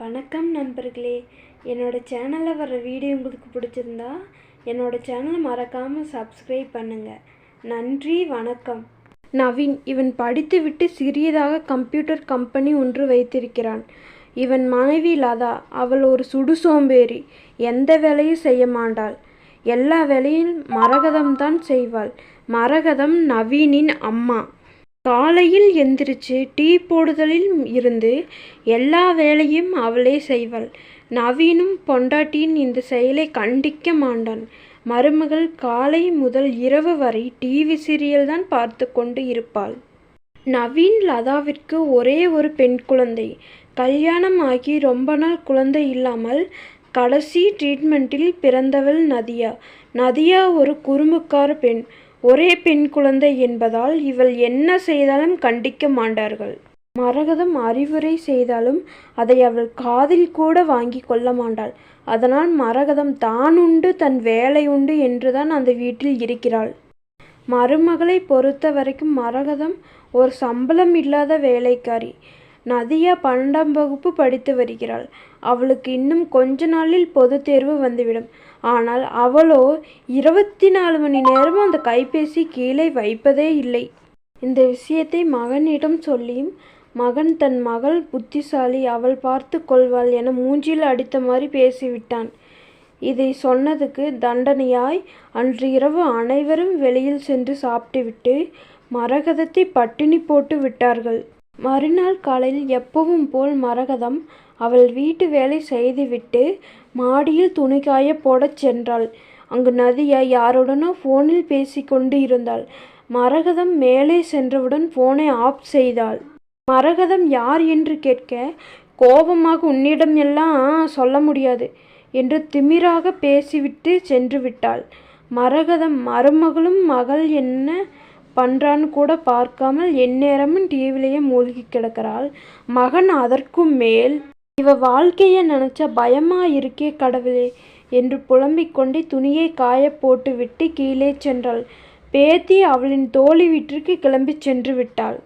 வணக்கம் நண்பர்களே. என்னோடய சேனலில் வர வீடியோ உங்களுக்கு பிடிச்சிருந்தா என்னோடய சேனலை மறக்காமல் சப்ஸ்கிரைப் பண்ணுங்கள் நன்றி வணக்கம். நவீன் இவன் படித்துவிட்டு சிறியதாக கம்ப்யூட்டர் கம்பெனி ஒன்று வைத்திருக்கிறான். இவன் மனைவி லதா அவள் ஒரு சுடு சோம்பேறி. எந்த வேலையும் செய்ய மாட்டாள். எல்லா வேலையும் மரகதம் தான் செய்வாள். மரகதம் நவீனின் அம்மா. காலையில் எந்திரிச்சு டீ போடுதலில் இருந்து எல்லா வேலையும் அவளே செய்வாள். நவீனும் பொண்டாட்டியின் இந்த செயலை கண்டிக்க மாட்டான் மருமகள் காலை முதல் இரவு வரை டிவி சீரியல் தான் பார்த்து கொண்டு இருப்பாள். நவீன் லதாவிற்கு ஒரே ஒரு பெண் குழந்தை. கல்யாணம் ஆகி ரொம்ப நாள் குழந்தை இல்லாமல் கடைசி ட்ரீட்மெண்ட்டில் பிறந்தவள் நதியா. நதியா ஒரு குறும்புக்கார பெண். ஒரே பெண் குழந்தை என்பதால் இவள் என்ன செய்தாலும் கண்டிக்க மாட்டார்கள். மரகதம் அறிவுரை செய்தாலும் அதை அவள் காதில் கூட வாங்கி கொள்ள மாட்டாள். அதனால் மரகதம் தான் உண்டு தன் வேலை உண்டு என்றுதான் அந்த வீட்டில் இருக்கிறாள். மருமகளை பொறுத்த வரைக்கும் மரகதம் ஒரு சம்பளம் இல்லாத வேலைக்காரி. நதியா பன்னெண்டாம் வகுப்பு படித்து வருகிறாள். அவளுக்கு இன்னும் கொஞ்ச நாளில் பொதுத் தேர்வு வந்துவிடும். ஆனால் அவளோ இருபத்தி நாலு மணி நேரமும் அந்த கைபேசி கீழே வைப்பதே இல்லை. இந்த விஷயத்தை மகனிடம் சொல்லியும் மகன் தன் மகள் புத்திசாலி அவள் பார்த்து கொள்வாள் என மூஞ்சியில் அடித்த மாதிரி பேசிவிட்டான். இதை சொன்னதுக்கு தண்டனையாய் அன்று இரவு அனைவரும் வெளியில் சென்று சாப்பிட்டுவிட்டு மரகதத்தை பட்டினி போட்டு விட்டார்கள். மறுநாள் காலையில் எப்பவும் போல் மரகதம் அவள் வீட்டு வேலை செய்துவிட்டு மாடியில் துணி காய போடச் சென்றாள். அங்கு நதியா யாருடனோ ஃபோனில் பேசிக்கொண்டு இருந்தாள் மரகதம் மேலே சென்றவுடன் ஃபோனை ஆஃப் செய்தாள். மரகதம் யார் என்று கேட்க கோபமாக உன்னிடம் எல்லாம் சொல்ல முடியாது என்று திமிராக பேசிவிட்டு சென்று விட்டாள். மரகதம் மருமகளும் மகள் என்ன? பண்ணுறான்னு கூட பார்க்காமல் எந்நேரமும் டிவிலேயே மூழ்கி கிடக்கிறாள். மகன் அதற்கும் மேல் இவ வாழ்க்கையை நினச்சா பயமா இருக்கே கடவுளே என்று புலம்பிக் கொண்டே துணியை காய போட்டுவிட்டு கீழே சென்றாள். பேத்தி அவளின் தோழி வீட்டிற்கு கிளம்பி சென்று விட்டாள்.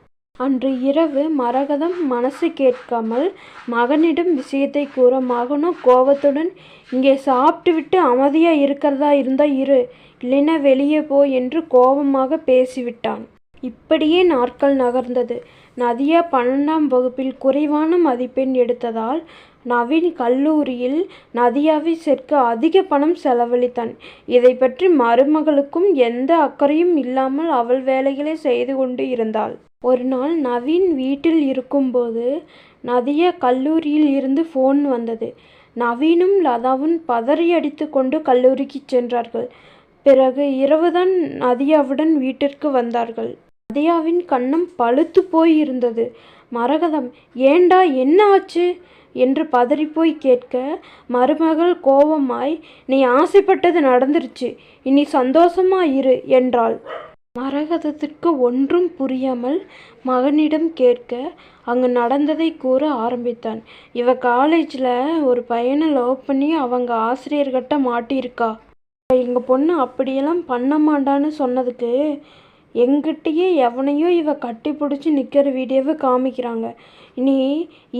அன்று இரவு மரகதம் மனசு கேட்காமல் மகனிடம் விஷயத்தை கூற மகனும் கோபத்துடன் இங்கே சாப்பிட்டு விட்டு அமைதியா இருக்கிறதா? இருந்தா இரு. இல்லைன்னா வெளியே போ என்று கோபமாக பேசிவிட்டான். இப்படியே நாட்கள் நகர்ந்தது. நதியா பன்னெண்டாம் வகுப்பில் குறைவான மதிப்பெண் எடுத்ததால் நவீன் கல்லூரியில் நதியாவை சேர்க்க அதிக பணம் செலவழித்தான். இதை பற்றி மருமகளுக்கும் எந்த அக்கறையும் இல்லாமல் அவள் வேலைகளை செய்து கொண்டு இருந்தாள். ஒரு நாள் நவீன் வீட்டில் இருக்கும்போது நதியா கல்லூரியில் இருந்து ஃபோன் வந்தது. நவீனும் லதாவும் பதறி அடித்து கொண்டு கல்லூரிக்கு சென்றார்கள். பிறகு இரவுதான் நதியாவுடன் வீட்டிற்கு வந்தார்கள். நதியாவின் கண்ணம் பழுத்து போய் இருந்தது மரகதம் ஏண்டா என்ன ஆச்சு? என்று பதறிப்போய் கேட்க மருமகள் கோபமாய் நீ ஆசைப்பட்டது நடந்துருச்சு. இனி சந்தோஷமா இரு என்றாள். மரகதத்திற்கு ஒன்றும் புரியாமல் மகனிடம் கேட்க அங்கு நடந்ததை கூற ஆரம்பித்தான். இவ காலேஜில் ஒரு பையனை லவ் பண்ணி அவங்க ஆசிரியர்கிட்ட மாட்டியிருக்கா? எங்கள் பொண்ணு அப்படியெல்லாம் பண்ண மாட்டான்னு சொன்னதுக்கு எங்கிட்டயே எவனையோ இவ கட்டி பிடிச்சி நிற்கிற வீடியோவை காமிக்கிறாங்க. இனி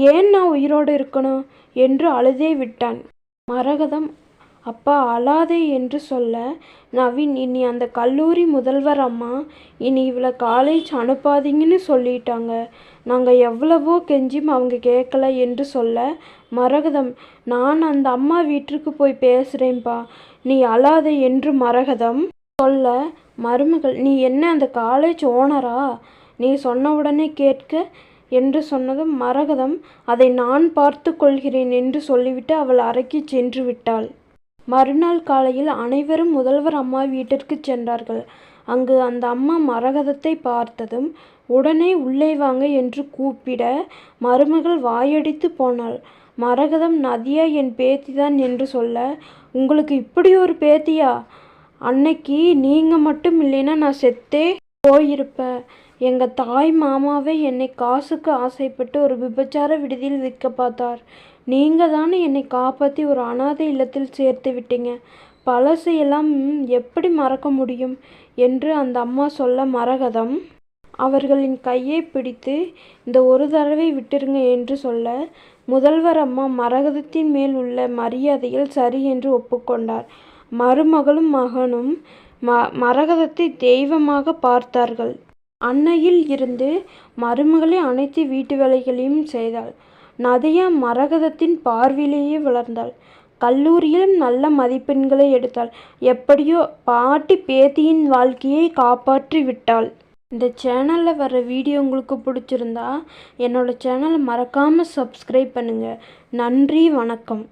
ஏன் நான் உயிரோடு இருக்கணும்? என்று அழுதே விட்டான். மரகதம் அப்பா அழாதே என்று சொல்ல நவீன் இனி அந்த கல்லூரி முதல்வர் அம்மா இனி இவளை காலேஜ் அனுப்பாதீங்கன்னு சொல்லிட்டாங்க. நாங்கள் எவ்வளவோ கெஞ்சியும் அவங்க கேட்கல என்று சொல்ல மரகதம் நான் அந்த அம்மா வீட்டிற்கு போய் பேசுகிறேன்ப்பா நீ அழாதே என்று மரகதம் சொல்ல மருமகள் நீ என்ன அந்த காலேஜ் ஓனரா நீ சொன்ன உடனே கேட்க என்று சொன்னதும் மரகதம் அதை நான் பார்த்து கொள்கிறேன் என்று சொல்லிவிட்டு அவள் அறைக்கு சென்று விட்டாள். மறுநாள் காலையில் அனைவரும் முதல்வர் அம்மா வீட்டிற்கு சென்றார்கள். அங்கு அந்த அம்மா மரகதத்தை பார்த்ததும் உடனே உள்ளே வாங்க என்று கூப்பிட மருமகள் வாயடித்து போனாள். மரகதம் நதியா? என் பேத்திதான் என்று சொல்ல உங்களுக்கு இப்படி ஒரு பேத்தியா? அன்னைக்கு நீங்கள் மட்டும் இல்லைன்னா நான் செத்தே போயிருப்பேன். எங்கள் தாய் மாமாவே என்னை காசுக்கு ஆசைப்பட்டு ஒரு விபச்சார விடுதியில் விற்க பார்த்தார். நீங்கள் தானே என்னை காப்பாற்றி ஒரு அனாதை இல்லத்தில் சேர்த்து விட்டீங்க பழசையெல்லாம் எப்படி மறக்க முடியும் என்று அந்த அம்மா சொல்ல மரகதம் அவர்களின் கையை பிடித்து இந்த ஒரு தடவை விட்டுருங்க என்று சொல்ல முதல்வர் அம்மா மரகதத்தின் மேல் உள்ள மரியாதையில் சரி என்று ஒப்புக்கொண்டார். மருமகளும் மகனும் ம மரகதத்தை தெய்வமாக பார்த்தார்கள். அன்னையில் இருந்து மருமகளே அனைத்து வீட்டு வேலைகளையும் செய்தாள். நதியா மரகதத்தின் பார்வையிலேயே வளர்ந்தாள். கல்லூரியிலும் நல்ல மதிப்பெண்களை எடுத்தாள். எப்படியோ பாட்டி பேத்தியின் வாழ்க்கையை காப்பாற்றி விட்டாள். இந்த சேனலில் வர வீடியோ உங்களுக்கு பிடிச்சிருந்தா என்னோடய சேனலை மறக்காமல் சப்ஸ்கிரைப் பண்ணுங்கள் நன்றி வணக்கம்.